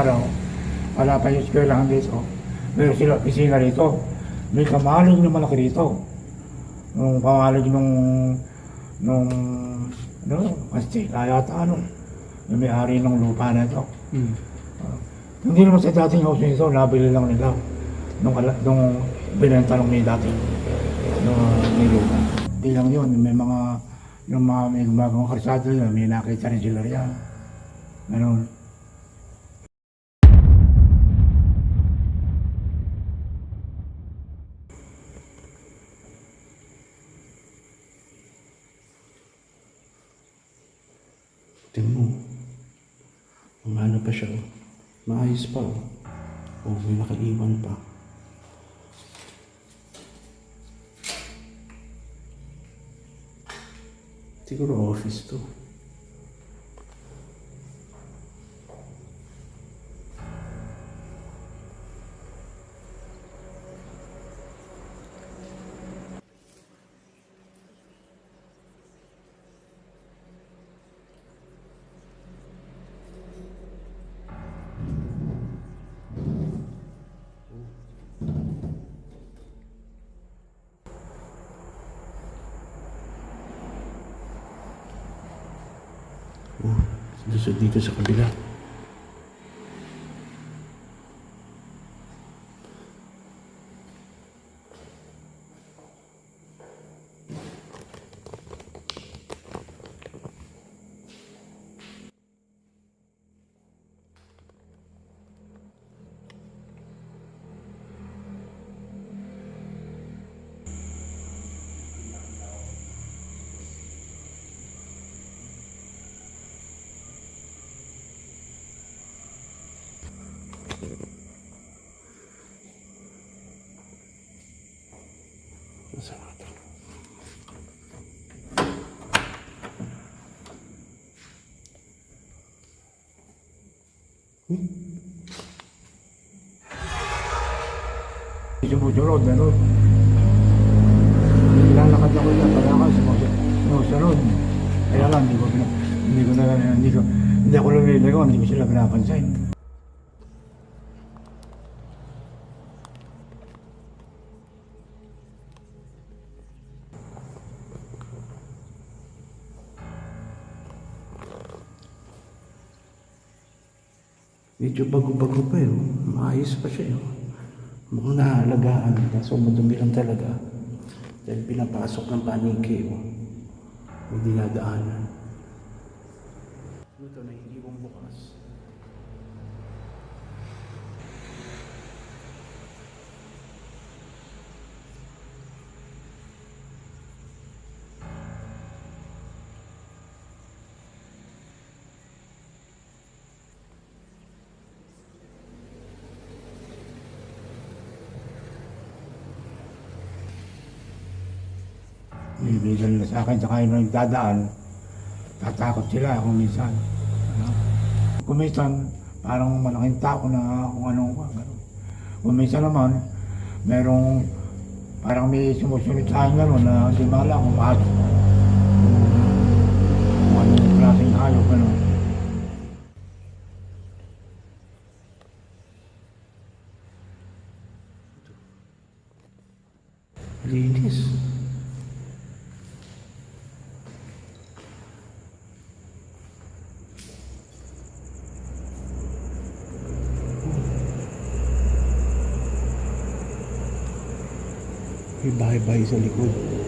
araw, wala pa yung eskwelahan dito. Meron sila opisina rito. May kamalig na malaki rito. Nung kamalig nung, nung, ano, Kastila yata ano, yung may-ari ng lupa na ito. Hmm. Hindi naman sa dating house nito, nabili lang nila. Nung, nung binenta lang may dating nung may lupa. Hindi lang yun, may mga, yung mga may gumagawang karsado yun, may nakita rin sila riyan. Ganun. Tingnan mo. Umano pa siya. oh. Maayos pa. Oh, oh may nakaiwan pa. Siguro office to. Oh, dito sa kabila. Sumusunod, ganun. Lalakad ako yan, palakad, sumusunod. Sumusunod. Kaya lang, hindi ko, hindi ko na, hindi ko, hindi ako lumiligaw, hindi ko sila pinapansin. Medyo bago-bago pa oh. Maayos pa siya. Oh. Mukhang naalagaan. Kaso madumi lang talaga. Dahil pinapasok ng paniki. Oh. May dinadaanan. Ano ito na hindi kong bukas? Bibigyan nila sa akin, saka yung nagdadaan, tatakot sila kung minsan. Ano? Kung minsan, parang malaking tao na kung ano ka. Ganun. Kung minsan naman, merong parang may sumusunod sa akin gano'n na hindi mala kung bakit. Kung ano yung klaseng hayop, gano'n. Linis. May bahay-bahay sa likod.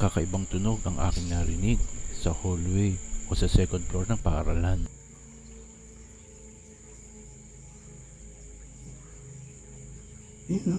Kakaibang tunog ang aking narinig sa hallway o sa second floor ng paaralan. Yun, no?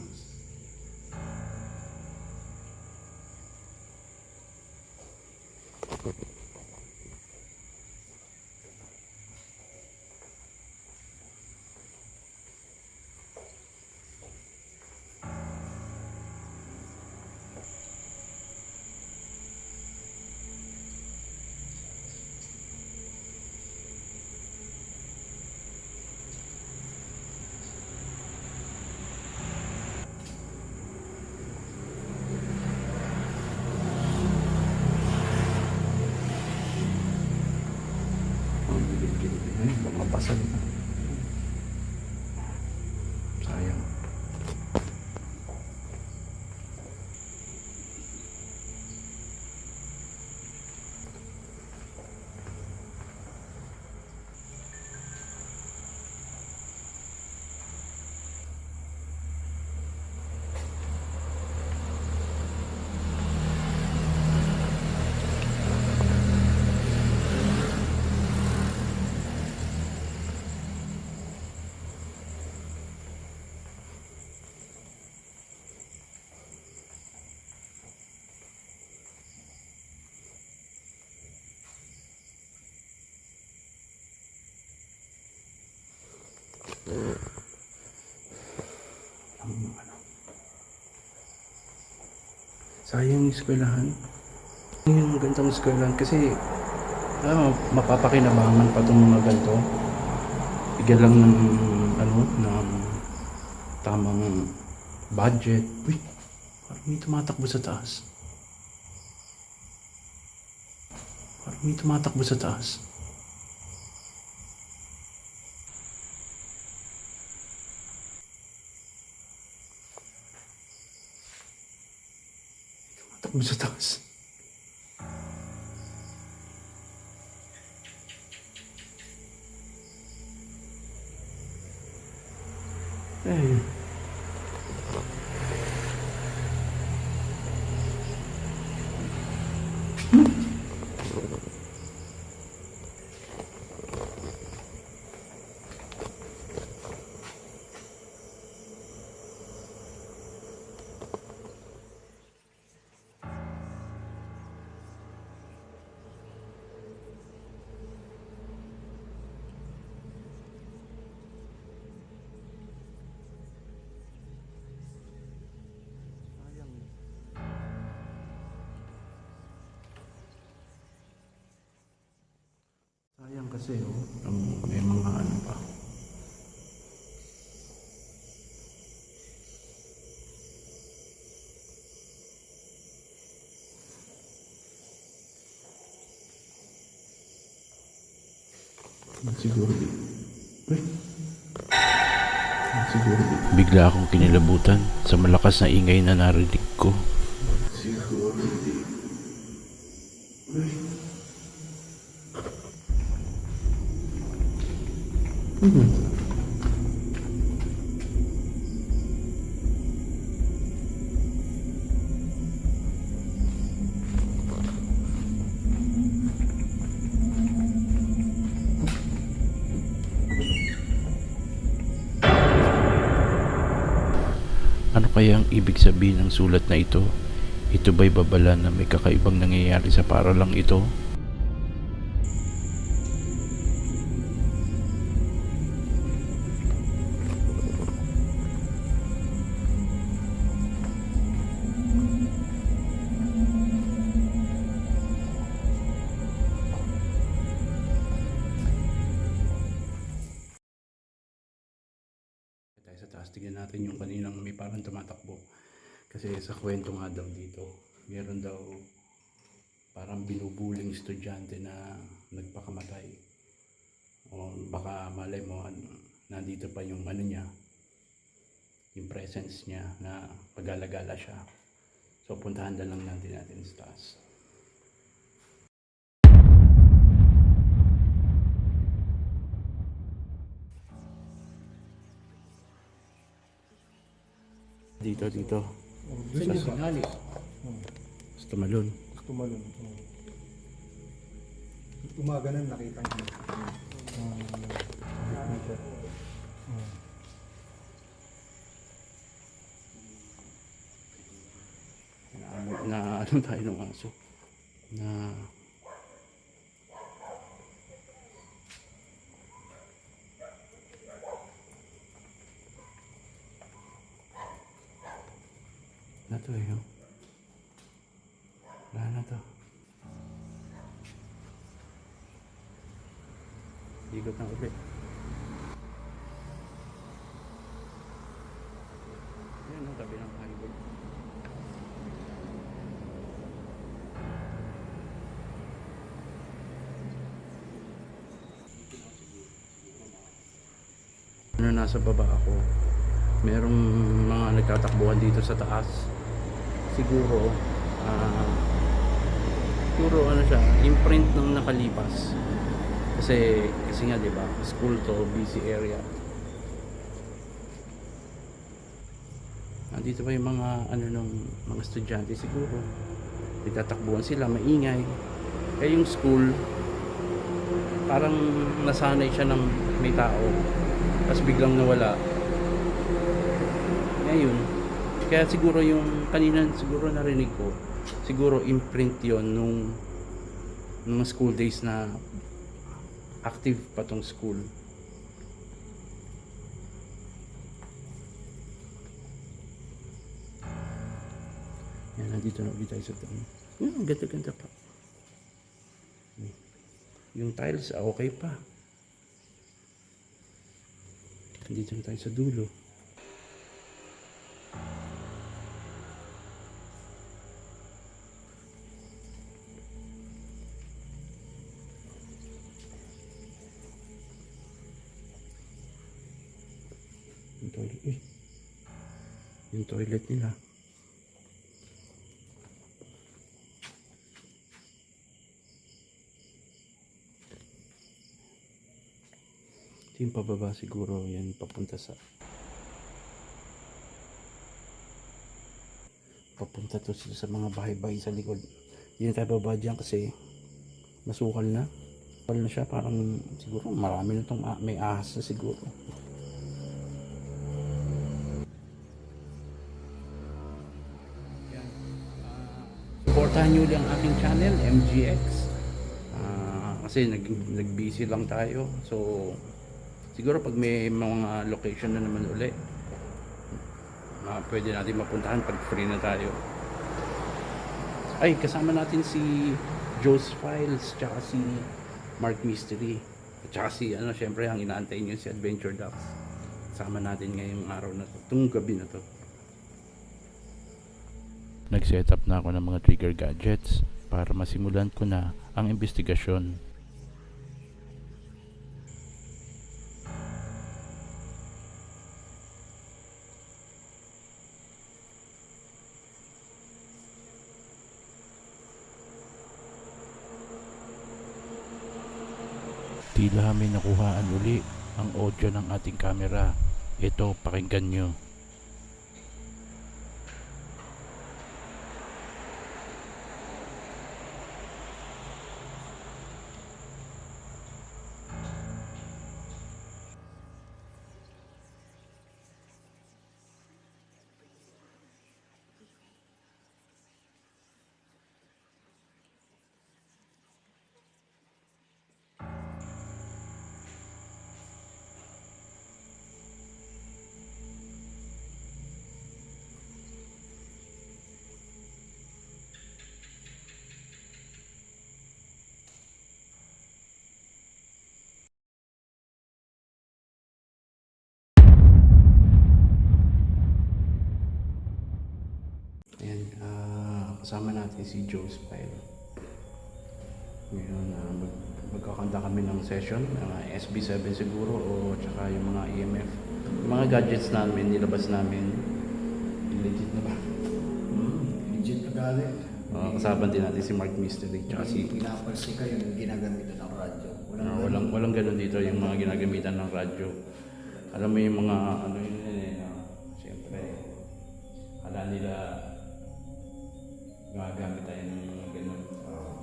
Ang gilid-gilid. Ay, baka basag na. Sayang. Ang ano. Sayang yung eskwelahan. Yung gantong eskwelahan kasi ah, mapapakinabangan pa itong mga ganito. Bigyan lang ng ano, ng tamang budget. Uy, parang may tumatakbo sa taas. Parang may tumatakbo sa taas. Tumatakbo sa taas. Eh. Kasi oh, ang- may mga ano pa. Siguro di. Uy. Siguro di. Bigla akong kinilabutan sa malakas na ingay na narinig ko. Siguro di. Uy. Hmm. Ano kaya ang ibig sabihin ng sulat na ito? Ito ba'y babala na may kakaibang nangyayari sa paralang ito? Estudyante na nagpakamatay. O baka malay mo, nandito pa yung ano niya, yung presence niya na pag-alagala siya. So puntahan na lang natin natin sa taas. Dito, dito. Yung kanali. Sa tumalon. Tumalon umaga na nakita niya. Uh, nakita. Uh. na ano tayo ng aso na na to eh wala na to Ikot na ulit. Yan ang tabi ng highway. Ano nasa baba ako. Merong mga nagtatakbuhan dito sa taas. Siguro ah siguro ano siya, imprint ng nakalipas. Kasi kasi nga 'di ba, school to, busy area. Nandito pa yung mga ano ng mga estudyante siguro. Nagtatakbuhan sila, maingay. Kaya yung school parang nasanay siya ng may tao. Tapos biglang nawala. Ngayon, kaya siguro yung kanina siguro narinig ko, siguro imprint yon nung nung school days na active pa tong school. Yan, nandito na ulit tayo sa taon. Yan, ang ganda-ganda pa. Yung tiles, ah, okay pa. Nandito na tayo sa dulo. Yung toilet, eh. Yung toilet nila. Yung pababa siguro yan papunta sa papunta to sila sa mga bahay-bahay sa likod hindi tayo bababa dyan kasi masukal na masukal na siya parang siguro marami na tong ah- may ahas na siguro Supportahan nyo ulit ang aking channel, MGX. Ah, kasi nag, nag-busy lang tayo. So, siguro pag may mga location na naman uli, ah, pwede natin mapuntahan pag free na tayo. Ay, kasama natin si Joe's Files, tsaka si Mark Mystery. Tsaka si, ano, syempre, ang inaantay nyo si Adventure Ducks. Kasama natin ngayong araw na to, itong gabi na to. Nag-set up na ako ng mga trigger gadgets para masimulan ko na ang investigasyon. Tila may nakuhaan uli ang audio ng ating camera. Ito, pakinggan nyo. Kasama natin si Joe Spile. Ngayon, ah, mag, magkakanda kami ng session, mga SB7 siguro, o tsaka yung mga EMF. Yung mga gadgets namin, nilabas namin. Legit na ba? Hmm, legit na galing. Uh, kasama din natin si Mark Mystery, tsaka si... Pinapalsi ka yung ginagamitan ng radyo. Ah, walang, walang ganun dito yung mga ginagamitan ng radyo. Alam mo yung mga ano yun eh, uh, siyempre, ala nila gagamit tayo ng mga ganun. Ah,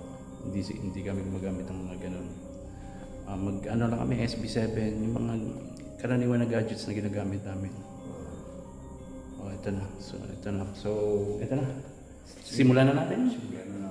hindi, hindi kami gumagamit ng mga ganun. Ah, mag ano lang kami, SB7, yung mga karaniwan na gadgets na ginagamit namin. Oh, ito na. So, ito na. So, ito na. Simulan na natin. Simulan na natin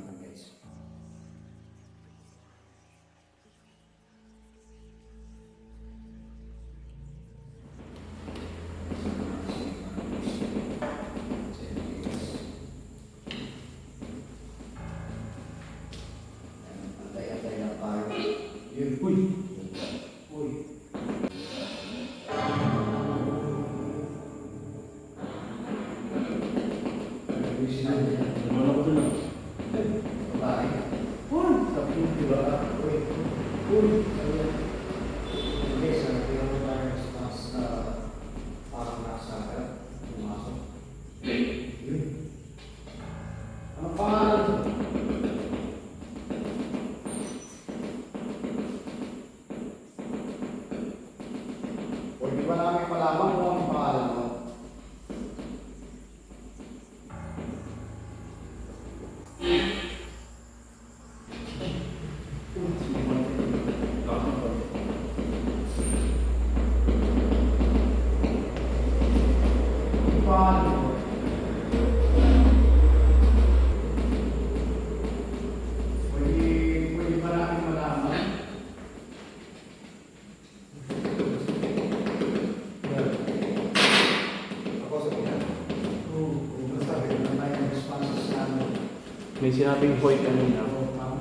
May sinabing hoy kanina.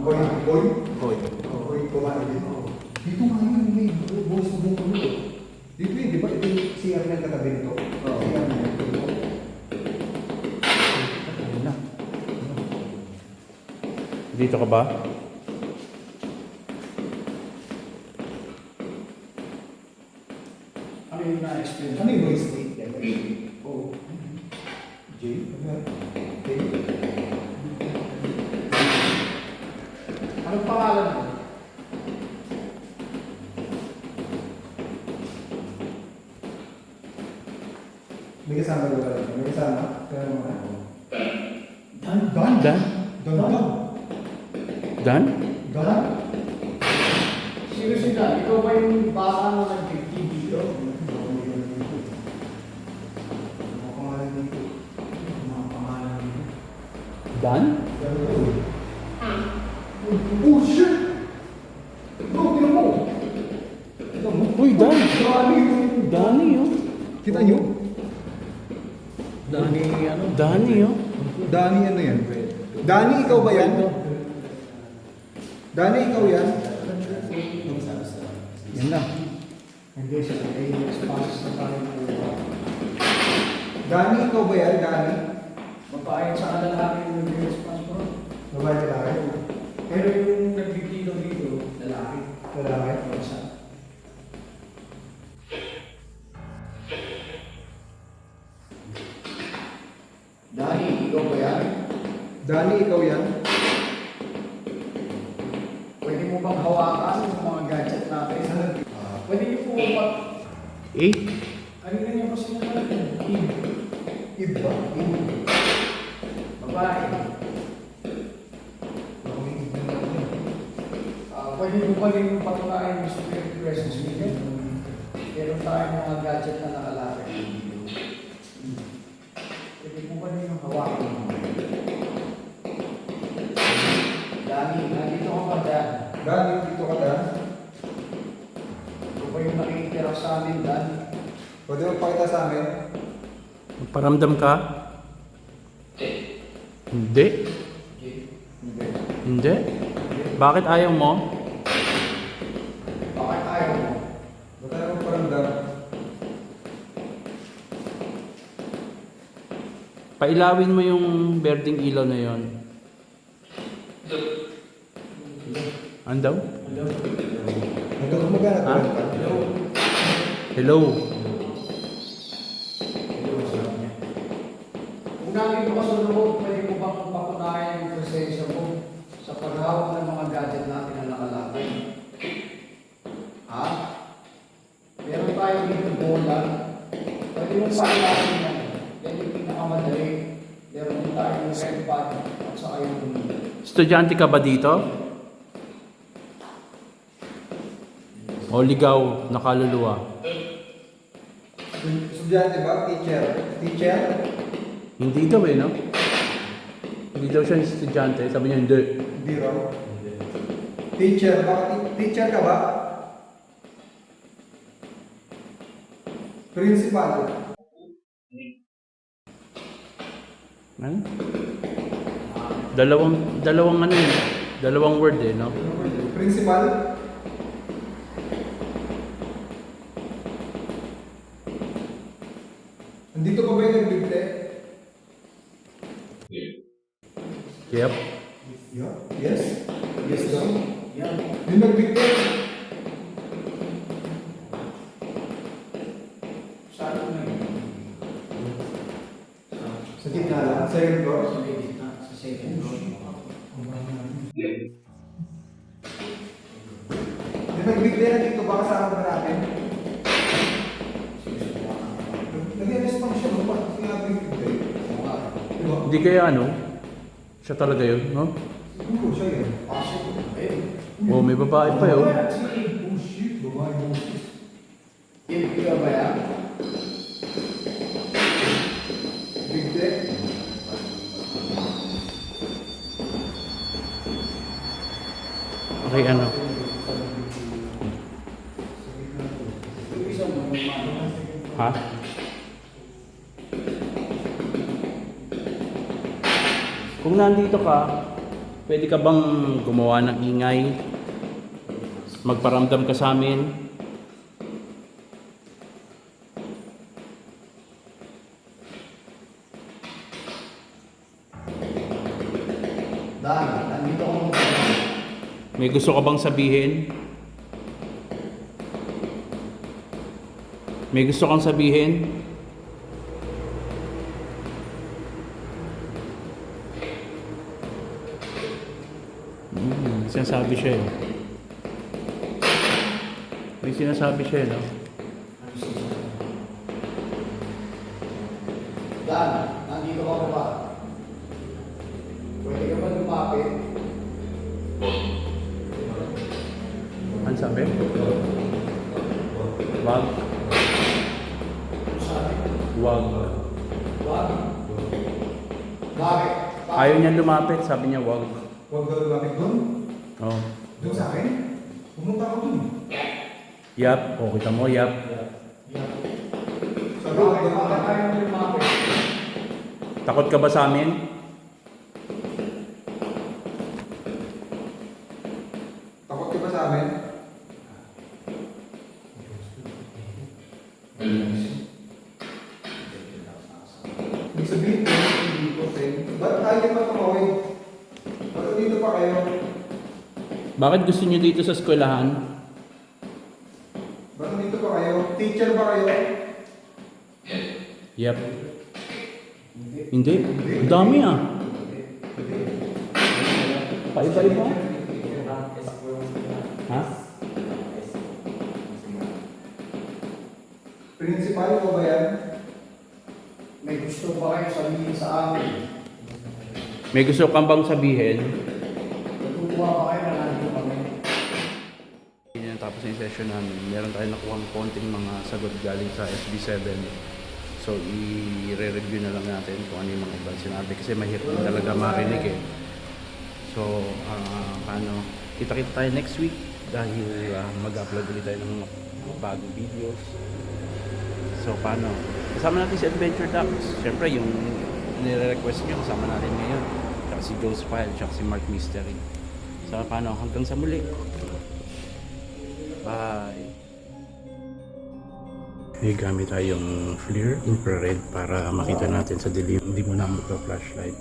Boy, boy? Hoy. Boy, kumano dito. Dito nga yun, may boss mo mo Dito yun, di ba? Ito yung CR na katabi nito. Oo. CR na ito. Dito ka ba? Ano yung na-explain? Ano yung noise state? Oo. J? Ano yan? J? Anong pangalan mo? May kasama ba ba? May kasama? Kaya mo na? Dan? Dan? Dan? Dan? Dan? Dan? Dan? Sino si Dan? Ikaw ba yung baka na nag-TV dito? Mga pangalan dito. Mga pangalan dito. Dan? Oh shit! Bro, tinan mo! Uy, Dan! Yung... Dani oh. Kita nyo? Dani ano? Dani oh. Dani ano yan? Dani, ikaw ba yan? Dani, ikaw yan? Yan na. Hindi siya. Ay, response na tayo po. Dani, ikaw ba yan? Dani? Mapaayon sa kalalaki yung nag-response mo. Babae ka tayo. Pero yung nagbibilo dito, lalaki. Lalaki. Isa. Dani, ikaw ba yan? Dani, ikaw yan? Pwede mo bang hawakan yung mga gadget natin? Pwede niyo po ba... Kanina niyo pa sila natin. Ib. Iba? Babae. Ah, pwede mo ba rin yung patunayan yung spirit presence ninyo? Meron tayong mga gadget na nakalapit. Pwede mo ba rin yung hawakan? Dani, nandito ka ba dyan? Dani, dito ka Dan? Ikaw ba yung nakikitira sa amin, Dan? Pwede mo pakita sa amin? Paramdam ka? Hindi. Hindi. Bakit ayaw mo? Bakit ayaw mo? Ba't tayo magparamdam? Pailawin mo yung berding ilaw na yon. Ano daw? Hanggang kumagana pa? Hello? Kung nandito ka sa loob, pwede mo bang pakunayan yung presensya mo sa paghawak ng mga gadget natin na nakalapit? Ha? Meron tayo dito bola. Pwede mo pailawin yan. Yan yung pinakamadali. Meron din tayo yung red pad at saka yung Estudyante ka ba dito? O ligaw, nakaluluwa? Estudyante ba? Teacher? Teacher? Hindi daw eh, no? Hindi daw siya estudyante. Sabi niya, hindi. Hindi raw. Teacher, bakit teacher ka ba? Principal. Ano? Dalawang, dalawang ano yun. Dalawang word eh, no? Principal. Nandito pa ba yung nagbigte? Yep. Yeah. Yes? Yes daw. Yan. Yung nagbigte? Dito ba ba natin? Nag-response siya no? Bakit sinabi yung bigte? Diba? Hindi kaya ano? Siya talaga yun, no? Siguro siya yun. Oh, may babae pa yun. Oh shit, babae mo. Ibig ka ba yan? Bigte? Okay, ano? Yung isa mo, yung ano, Ha? Kung nandito ka, pwede ka bang gumawa ng ingay? Magparamdam ka sa amin? Dan, nandito ako May gusto ka bang sabihin? May gusto kang sabihin? Hmm, sinasabi siya eh. May sinasabi siya eh, no? Ayaw niya lumapit, sabi niya wag. Huwag ka lumapit doon. Oh. Doon sa akin. Pumunta ako doon. Yap. O, kita mo, yap. Bakit? ko, huwag Bakit ka ayaw mo lumapit? Takot ka ba sa amin? Takot ka ba sa amin? Ibig sabihin friend. Ba't tayo pa tumawid? Ba't dito pa kayo? Bakit gusto niyo dito sa eskwelahan? Ba't dito pa kayo? Teacher ba kayo? Yep. Hindi. Ang dami ah. Paiba-iba. Ha? Principal ko ba yan? May gusto ba kayo sabihin sa amin? May gusto kang bang sabihin? Natutuwa ba kayo na nandito kami? Hindi na tapos yung session namin. Meron tayong nakuha konting mga sagot galing sa SB7. So, i-re-review na lang natin kung ano yung mga ibang sinabi. Kasi mahirap din talaga marinig eh. So, ah, paano? Kita-kita tayo next week dahil ah, mag-upload ulit tayo ng mga bagong videos. So, paano? Kasama natin si Adventure Ducks. Siyempre, yung nire-request nyo, kasama natin ngayon. Tsaka si Joe Spile, tsaka si Mark Mystery. So, paano? Hanggang sa muli. Bye! May gamit tayong FLIR infrared para makita natin sa dilim. Hindi mo na magpa-flashlight.